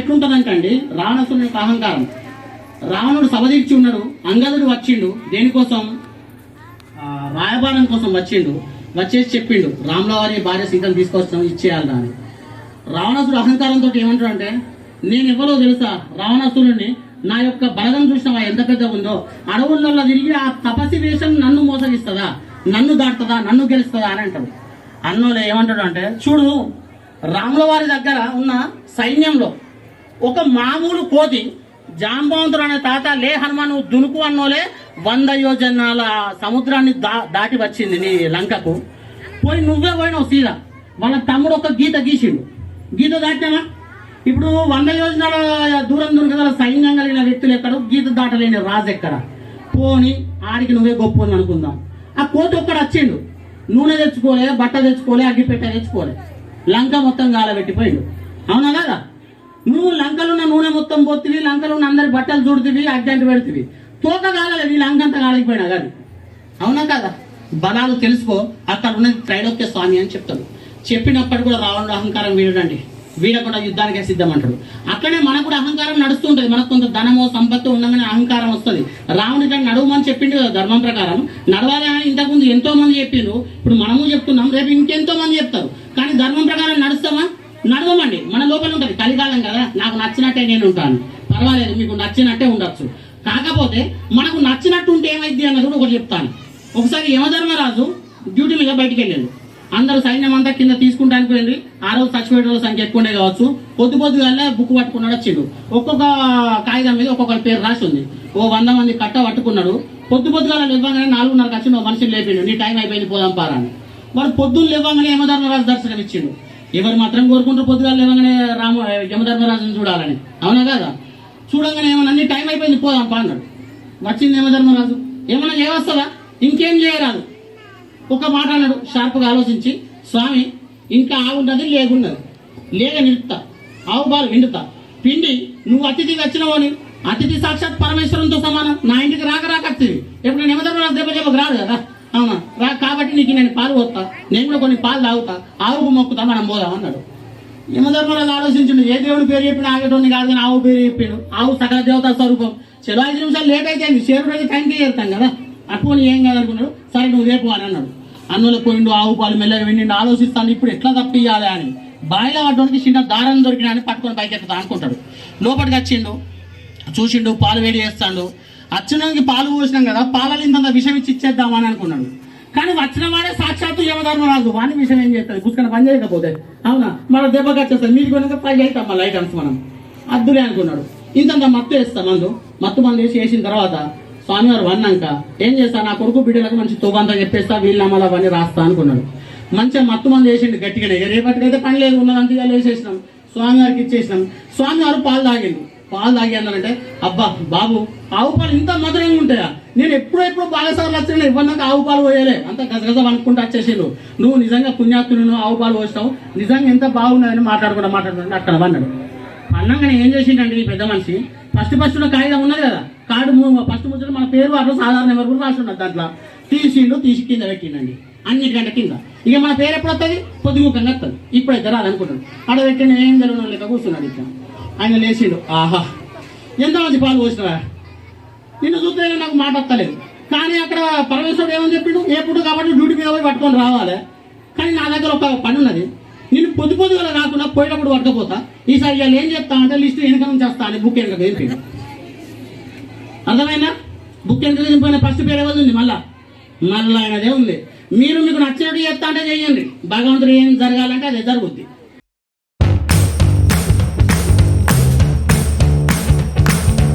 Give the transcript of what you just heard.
ఎట్లుంటదంటే అండి రావణాసురుని యొక్క అహంకారం. రావణుడు సభ తీర్చి ఉన్నాడు అంగదుడు వచ్చిండు దేనికోసం? రాయబారం కోసం వచ్చిండు వచ్చేసి చెప్పిండు రామలవారి భార్య సీతను తీసుకొస్తాం ఇచ్చేయాలి అని రావణసుడు అహంకారంతో ఏమంటాడు అంటే నేను ఎవరో తెలుసా? రావణాసురుడిని నా యొక్క బలగం చూసినవా? ఎంత పెద్ద ఉందో? అడవుల్లో తిరిగి ఆ తపసి వేషం నన్ను మోసగిస్తుందా? నన్ను దాటుతుందా? నన్ను గెలుస్తుందా? అని అంటాడు. అన్నోళ్ళు ఏమంటాడు అంటే చూడు రాముల వారి దగ్గర ఉన్న సైన్యంలో ఒక మామూలు కోతి జాంబవంతుడు అనే తాత లే హనుమాను దునుకు అన్నోలే వంద యోజనాల సముద్రాన్ని దా దాటి వచ్చింది నీ లంకకు. పోయి నువ్వే పోయినావు సీదా వాళ్ళ తమ్ముడు ఒక గీత గీసిండు. గీత దాటినామా ఇప్పుడు వంద యోజనాల దూరం దొరకగల సైన్యం కలిగిన వ్యక్తులు ఎక్కడ గీత దాటలేని రాజు ఎక్కడ? పోని ఆడికి నువ్వే గొప్ప అని అనుకుందాం. ఆ కోతి ఒక్కడ వచ్చిండు. నూనె తెచ్చుకోలే బట్ట తెచ్చుకోలే అగ్గిపెట్ట తెచ్చుకోలే. లంక మొత్తం గాలబెట్టిపోయిండు. అవునా కదా? నువ్వు లంకలున్న ఉన్న నూనె మొత్తం పోతివి లంకలో ఉన్న అందరి బట్టలు చూడుతుంది అడ్డంటి పెడుతుంది తోక కాలేదు ఈ లంకంత కాలిపోయినా కానీ అవునా కదా? బలాలు తెలుసుకో అక్కడ ఉన్నది త్రైలోక్య స్వామి అని చెప్తాడు. చెప్పినప్పటికీ కూడా రావణుడు అహంకారం వీడడండి. వీడకుండా యుద్ధానికే సిద్ధం అంటాడు అట్లనే మనకు కూడా అహంకారం నడుస్తుంటది. మనకు కొంత ధనమో సంపత్తు ఉండగానే అహంకారం వస్తుంది. రావణుడి కానీ నడవమని చెప్పిండు కదా ధర్మం ప్రకారం. నడవాలి అని ఇంతకుముందు ఎంతో మంది చెప్పిండ్రు. ఇప్పుడు మనము చెప్తున్నాం రేపు ఇంకెంతో మంది చెప్తారు. కానీ ధర్మం ప్రకారం నడుస్తామా? నడవమండి మన లోపల ఉంటుంది కలికాలం కదా. నాకు నచ్చినట్టే నేను ఉంటాను. పర్వాలేదు మీకు నచ్చినట్టే ఉండొచ్చు. కాకపోతే మనకు నచ్చినట్టు ఉంటే ఏమైంది అన్నది కూడా ఒకటి చెప్తాను. ఒకసారి యమధర్మరాజు డ్యూటీ మీద బయటికి వెళ్ళాడు. అందరూ సైన్యం అంతా కింద తీసుకుంటానికి పోయింది ఆ రోజు చచ్చిపోయే సంఖ్య ఎక్కువనే కావచ్చు. పొద్దు పొద్దుగాల బుక్ పట్టుకున్నాడు వచ్చిండు. ఒక్కొక్క కాగితం మీద ఒక్కొక్కరి పేరు రాసి ఉంది. ఓ వంద మంది కట్ట పట్టుకున్నాడు. పొద్దు పొద్దుగాల లేవగానే నాలుగున్నరకు వచ్చి ఓ మనిషిని లేపిండు. నీ టైం అయిపోయింది పోదాం పారా అని. వాడు పొద్దున్న లేవగానే యమధర్మరాజు దర్శనం ఇచ్చిండు ఎవరు మాత్రం కోరుకుంటారు పొద్దుగాల లేవగానే రామ యమధర్మరాజుని చూడాలని. అవునా కదా? చూడంగానే ఏమన్నా అన్ని టైం అయిపోయింది పోదాం పా అన్నాడు. వచ్చింది యమధర్మరాజు. ఏమన్నా చేయవస్తుందా ఇంకేం చేయరాదు. ఒక మాట అన్నాడు షార్ప్గా ఆలోచించి స్వామి ఇంకా ఆవున్నది లేకున్నది లేక నిలుపుతా. ఆవు బాలు విండుతా. పిండి నువ్వు అతిథికి వచ్చినావు అని. అతిథి సాక్షాత్ పరమేశ్వరంతో సమానం. నా ఇంటికి రాక రాక వస్తుంది ఎప్పుడు యమధర్మరాజు దెబ్బ చెప్పకు రాదు కదా. ఇంటికి నేను పాలు పోతా నేను కూడా కొన్ని పాలు తాగుతా ఆవుకు మొక్కుతా మనం పోదాం అన్నాడు. యమధర్మరాజు ఆలోచించిండు ఏ దేవుని పేరు చెప్పిన ఆగేటోని కాదు కానీ ఆవు పేరు చెప్పిండు. ఆవు సకల దేవతా స్వరూపం. చలో ఐదు నిమిషాలు లేట్ అయితే చేరుడు అయితే టైంకి చేరుతాం కదా. అప్పుడు ఏం కాదనుకున్నాడు సరే నువ్వు రేపు అని అన్నాడు. అన్నుల పోయిండు ఆవు పాలు మెల్లగా వెండి ఆలోచిస్తాను ఇప్పుడు ఎట్లా తప్పియాలి అని. బాయిలో పడ్డానికి చిన్న దారం దొరికినా అని పట్టుకొని పైకి ఎక్కుతా అనుకుంటాడు. లోపలికి వచ్చిండు చూసిండు పాలు వేడి చేస్తాడు. అచ్చినానికి పాలు పోసినాం కదా పాలలో ఇంత విషం ఇచ్చి ఇచ్చేద్దామని అనుకున్నాడు. కానీ వచ్చిన వాడే సాక్షాత్తు యమధర్మరాజు వాని విషయం ఏం చేస్తుంది పుష్కన పని చేయకపోతే. అవునా? మన దెబ్బకి వచ్చేస్తాం మీరు కొనక పై అవుతాం మళ్ళీ ఐటమ్స్ మనం. అద్దులే అనుకున్నాడు. ఇంతంత మత్తు వేస్తాం మందు. మత్తు మందు వేసి వేసిన తర్వాత స్వామివారు వన్నాక ఏం చేస్తా నా కొడుకు బిడ్డలకు మంచి తోబంతా చెప్పేస్తా వీళ్ళ అమ్మల పని రాస్తా అనుకున్నాడు. మంచిగా మత్తు మంది వేసిండు గట్టిగానే. రేపటికైతే పని లేదు ఉన్నదంతా వేసేసినాం. స్వామివారికి ఇచ్చేసినాం. స్వామివారు పాలు తాగిండు. పాలు తాగి అన్నారంటే అబ్బా బాబు ఆవు పాలు ఇంత మధురంగా ఉంటాయా? నేను ఎప్పుడో ఎప్పుడు బాలసార్లు వచ్చిన ఇవ్వన్నాక ఆవు పాలు పోయలే. అంత గజగజ అనుకుంటూ వచ్చేసిండు నువ్వు నిజంగా పుణ్యాత్తుడు ఆవు పాలు పోసినావు నిజంగా ఎంత బాగున్నదని మాట్లాడుకుంటా మాట్లాడుకుంటా అక్కడ అన్నాడు అన్నంగానే ఏం చేసిండండి ఈ పెద్ద మనిషి? ఫస్ట్ ఫస్ట్ ఉన్న కాగితం ఉన్నది కదా? కార్డు ఫస్ట్ ముచ్చట మన పేరు వాటిలో సాధారణ ఎవరు కూడా రాసి ఉన్నది దాంట్లో. తీసిండు తీసి కింద పెట్టిండండి. అన్నిటికంటే కింద. ఇక మన పేరు ఎప్పుడు వస్తుంది పొద్దుగుకంగా వస్తుంది ఇప్పుడైతే రాదనుకుంటాడు ఆడ పెట్టిన ఏం జరగడం లేక కూర్చున్నాడు ఇట్లా ఆయన లేచిండు. ఆహా! ఎంత మంచి పాలు పోసినారా? నిన్ను చూస్తే నాకు మాట వస్తలేదు. కానీ అక్కడ పరమేశ్వరుడు ఏమని చెప్పిండు? ఎప్పుడు కాబట్టి డ్యూటీ మీద పోయి పట్టుకొని రావాలి. కానీ నా దగ్గర ఒక పని ఉన్నది. నేను పొద్దు పొద్దుగా రాకుండా పోయేటప్పుడు పట్టకపోతా. ఈసారి ఇవాళ ఏం చెప్తా అంటే లిస్ట్ వెనక నుంచి వస్తా అని బుక్ వెనక వేయించిండు. అర్థమైనా బుక్ వెనక వేసిపోయిన ఫస్ట్ పేరు ఎవరు ఉంది? మళ్ళా. మళ్ళా ఆయనదే ఉంది. మీరు మీకు నచ్చినట్టు చెప్తా అంటే చేయండి. భగవంతుడు ఏం జరగాలంటే అదే జరుగుద్ది.